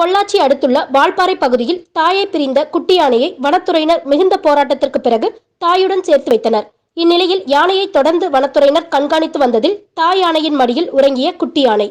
பொள்ளாச்சி அடுத்துள்ள வால்பாறை பகுதியில் தாயை பிரிந்த குட்டி யானையை வனத்துறையினர் மிகுந்த போராட்டத்திற்கு பிறகு தாயுடன் சேர்த்து வைத்தனர். இந்நிலையில் யானையை தொடர்ந்து வனத்துறையினர் கண்காணித்து வந்ததில் தாய் யானையின் மடியில் உறங்கிய குட்டி யானை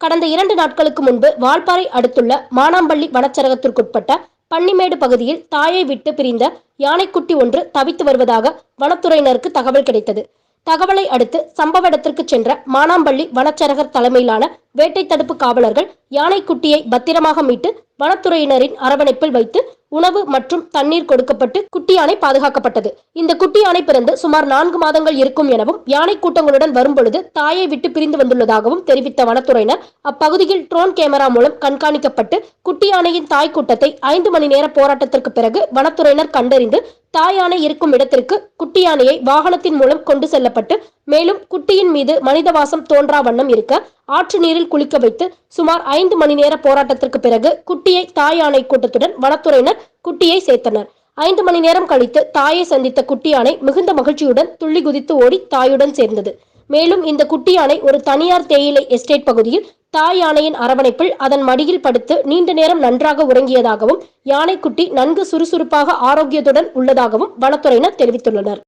கடந்த இரண்டு நாட்களுக்கு முன்பு வால்பாறை அடுத்துள்ள மானாம்பள்ளி வனச்சரகத்திற்குட்பட்ட பன்னிமேடு பகுதியில் தாயை விட்டு பிரிந்த யானைக்குட்டி ஒன்று தவித்து வருவதாக வனத்துறையினருக்கு தகவல் கிடைத்தது. தகவலை அடுத்து சம்பவ இடத்திற்கு சென்ற மானாம்பள்ளி வனச்சரகர் தலைமையிலான வேட்டை தடுப்பு காவலர்கள் யானைக்குட்டியை பத்திரமாக மீட்டு வனத்துறையினரின் அரவணைப்பில் வைத்து உணவு மற்றும் தண்ணீர் கொடுக்கப்பட்டு குட்டி யானை பாதுகாக்கப்பட்டது. இந்த குட்டி யானை பிறந்து சுமார் நான்கு மாதங்கள் இருக்கும் எனவும் யானை கூட்டங்களுடன் வரும்பொழுது தாயை விட்டு பிரிந்து வந்துள்ளதாகவும் தெரிவித்த வனத்துறையினர் அப்பகுதியில் ட்ரோன் கேமரா மூலம் கண்காணிக்கப்பட்டு குட்டி யானையின் தாய் கூட்டத்தை ஐந்து மணி நேர போராட்டத்திற்கு பிறகு வனத்துறையினர் கண்டறிந்து தாய் யானை இருக்கும் இடத்திற்கு குட்டி யானையை வாகனத்தின் மூலம் கொண்டு செல்லப்பட்டு மேலும் குட்டியின் மீது மனித வாசம் தோன்றா வண்ணம் இருக்க ஆற்று நீரில் குளிக்க வைத்து சுமார் ஐந்து மணி நேர போராட்டத்திற்கு பிறகு குட்டியை தாய் யானை கூட்டத்துடன் வனத்துறையினர் குட்டியை சேர்த்தனர். ஐந்து மணி நேரம் கழித்து தாயை சந்தித்த குட்டி யானை மிகுந்த மகிழ்ச்சியுடன் துள்ளி குதித்து ஓடி தாயுடன் சேர்ந்தது. மேலும் இந்த குட்டி யானை ஒரு தனியார் தேயிலை எஸ்டேட் பகுதியில் தாய் யானையின் அரவணைப்பில் அதன் மடியில் படுத்து நீண்ட நேரம் நன்றாக உறங்கியதாகவும் யானைக்குட்டி நன்கு சுறுசுறுப்பாக ஆரோக்கியத்துடன் உள்ளதாகவும் வனத்துறையினர் தெரிவித்துள்ளனர்.